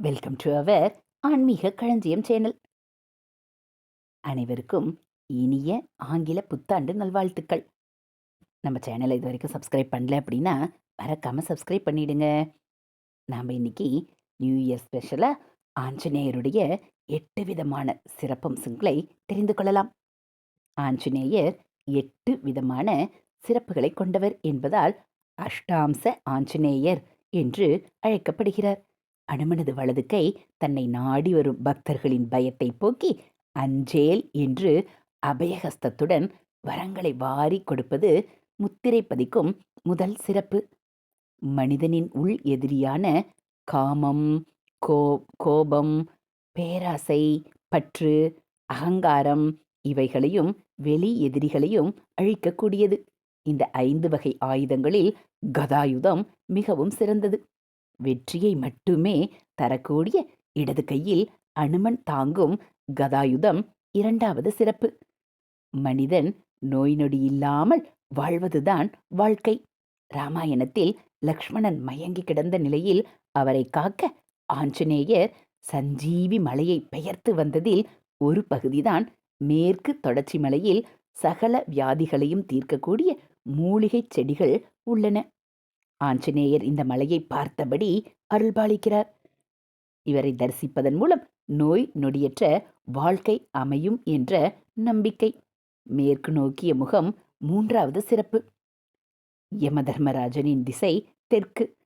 Welcome to our ஆன்மீக களஞ்சியம் channel. அனைவருக்கும் இனிய ஆங்கில புத்தாண்டு நல்வாழ்த்துக்கள். நம்ம சேனலை இது வரைக்கும் சப்ஸ்கிரைப் பண்ணல அப்படின்னா மறக்காமல் சப்ஸ்கிரைப் பண்ணிடுங்க. நாம் இன்னைக்கு நியூ இயர் ஸ்பெஷலாக ஆஞ்சநேயருடைய எட்டு விதமான சிறப்பம்சங்களை தெரிந்து கொள்ளலாம். ஆஞ்சநேயர் எட்டு விதமான சிறப்புகளை கொண்டவர் என்பதால் அஷ்டாம்ச ஆஞ்சநேயர் என்று அழைக்கப்படுகிறார். அனுமனது வலது கை தன்னை நாடி வரும் பக்தர்களின் பயத்தை போக்கி அஞ்சேல் என்று அபயஹஸ்தத்துடன் வரங்களை வாரி கொடுப்பது முத்திரை பதிக்கும் முதல் சிறப்பு. மனிதனின் உள் எதிரியான காமம் கோ கோபம் பேராசை பற்று அகங்காரம் இவைகளையும் வெளி எதிரிகளையும் அழிக்கக்கூடியது. இந்த ஐந்து வகை ஆயுதங்களில் கதாயுதம் மிகவும் சிறந்தது. வெற்றியை மட்டுமே தரக்கூடிய இடது கையில் அனுமன் தாங்கும் கதாயுதம் இரண்டாவது சிறப்பு. மனிதன் நோய் நொடி இல்லாமல் வாழ்வதுதான் வாழ்க்கை. ராமாயணத்தில் லக்ஷ்மணன் மயங்கி கிடந்த நிலையில் அவரை காக்க ஆஞ்சநேயர் சஞ்சீவி மலையை பெயர்த்து வந்ததில் ஒரு பகுதிதான் மேற்கு தொடர்ச்சி மலையில் சகல வியாதிகளையும் தீர்க்கக்கூடிய மூலிகை செடிகள் உள்ளன. ஆஞ்சநேயர் இந்த மலையை பார்த்தபடி அருள்பாலிக்கிறார். இவரை தரிசிப்பதன் மூலம் நோய் நொடியற்ற வாழ்க்கை அமையும் என்ற நம்பிக்கை. மேற்கு நோக்கிய முகம் மூன்றாவது சிறப்பு. யமதர்மராஜனின் திசை தெற்கு.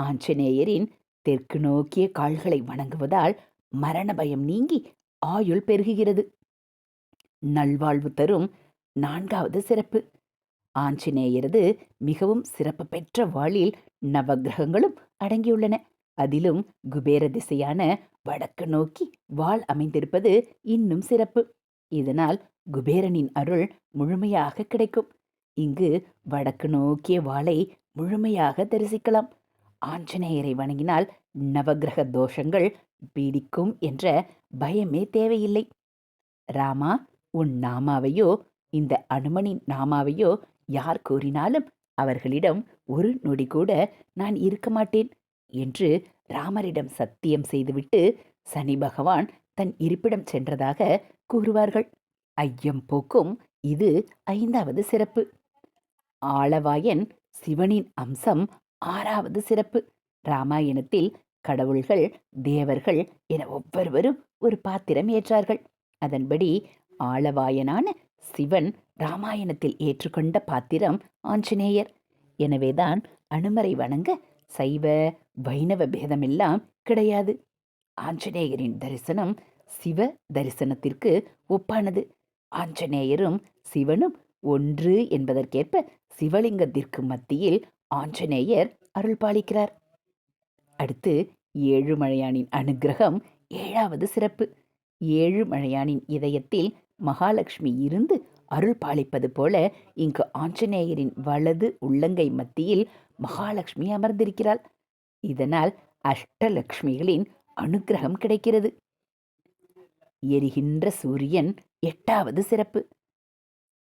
ஆஞ்சநேயரின் தெற்கு நோக்கிய கால்களை வணங்குவதால் மரண பயம் நீங்கி ஆயுள் பெருகுகிறது. நல்வாழ்வு தரும் நான்காவது சிறப்பு. ஆஞ்சநேயரது மிகவும் சிறப்பு பெற்ற வாளில் நவகிரகங்களும் அடங்கியுள்ளன. அதிலும் குபேர திசையான வடக்கு நோக்கி வாள் அமைந்திருப்பது இன்னும் சிறப்பு. இதனால் குபேரனின் அருள் முழுமையாக கிடைக்கும். இங்கு வடக்கு நோக்கிய வாளை முழுமையாக தரிசிக்கலாம். ஆஞ்சநேயரை வணங்கினால் நவகிரக தோஷங்கள் பீடிக்கும் என்ற பயமே தேவையில்லை. ராமா உன் நாமாவையோ இந்த அனுமனின் நாமாவையோ யார் கூறினாலும் அவர்களிடம் ஒரு நொடி கூட நான் இருக்க மாட்டேன் என்று ராமரிடம் சத்தியம் செய்துவிட்டு சனி பகவான் தன் இருப்பிடம் சென்றதாக கூறுவார்கள். ஐயம் போக்கும் இது ஐந்தாவது சிறப்பு. ஆளவாயன் சிவனின் அம்சம் ஆறாவது சிறப்பு. ராமாயணத்தில் கடவுள்கள் தேவர்கள் என ஒவ்வொருவரும் ஒரு பாத்திரம் ஏற்றார்கள். அதன்படி ஆளவாயனான சிவன் ராமாயணத்தில் ஏற்றுக்கொண்ட பாத்திரம் ஆஞ்சநேயர். எனவேதான் அனுமரை வணங்க சைவ வைணவ பேதமெல்லாம் கிடையாது. ஆஞ்சநேயரின் தரிசனம் சிவ தரிசனத்திற்கு ஒப்பானது. ஆஞ்சநேயரும் சிவனும் ஒன்று என்பதற்கேற்ப சிவலிங்கத்திற்கு மத்தியில் ஆஞ்சநேயர் அருள் பாலிக்கிறார். அடுத்து ஏழுமலையானின் அனுகிரகம் ஏழாவது சிறப்பு. ஏழுமலையானின் இதயத்தில் மகாலட்சுமி இருந்து அருள் பாலிப்பது போல இங்கு ஆஞ்சநேயரின் வலது உள்ளங்கை மத்தியில் மகாலட்சுமி அமர்ந்திருக்கிறாள். இதனால் அஷ்டலக்ஷ்மிகளின் அனுகிரகம் கிடைக்கிறது. எரிகின்ற சூரியன் எட்டாவது சிறப்பு.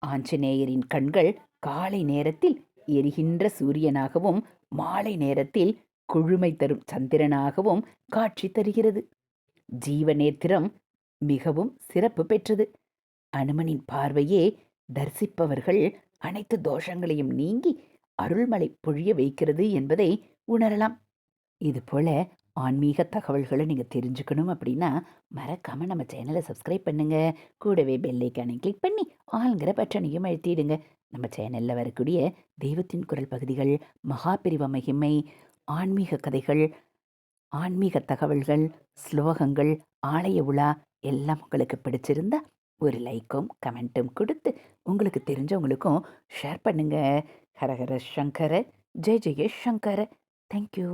ஆஞ்சநேயரின் கண்கள் காலை நேரத்தில் எரிகின்ற சூரியனாகவும் மாலை நேரத்தில் குழுமை தரும் சந்திரனாகவும் காட்சி தருகிறது. ஜீவநேத்திரம் மிகவும் சிறப்பு பெற்றது. அனுமனின் பார்வையே தரிசிப்பவர்கள் அனைத்து தோஷங்களையும் நீங்கி அருள்மலை பொழிய வைக்கிறது என்பதை உணரலாம். இதுபோல ஆன்மீக தகவல்களை நீங்கள் தெரிஞ்சுக்கணும் அப்படின்னா மறக்காமல் நம்ம சேனலை சப்ஸ்கிரைப் பண்ணுங்கள் கூடவே பெல்லைக்கானை கிளிக் பண்ணி ஆளுங்கிற பட்டனையும் அழுத்திடுங்க. நம்ம சேனலில் வரக்கூடிய தெய்வத்தின் குரல் பகுதிகள் மகாபிரிவ மகிமை ஆன்மீக கதைகள் ஆன்மீக தகவல்கள் ஸ்லோகங்கள் ஆலய உலா எல்லாம் உங்களுக்கு பிடிச்சிருந்தா ஒரு லைக்கும் கமெண்ட்டும் கொடுத்து உங்களுக்கு தெரிஞ்சவங்களுக்கும் ஷேர் பண்ணுங்கள் ஹரஹர சங்கர ஜெய ஜெய சங்கர. தேங்க்யூ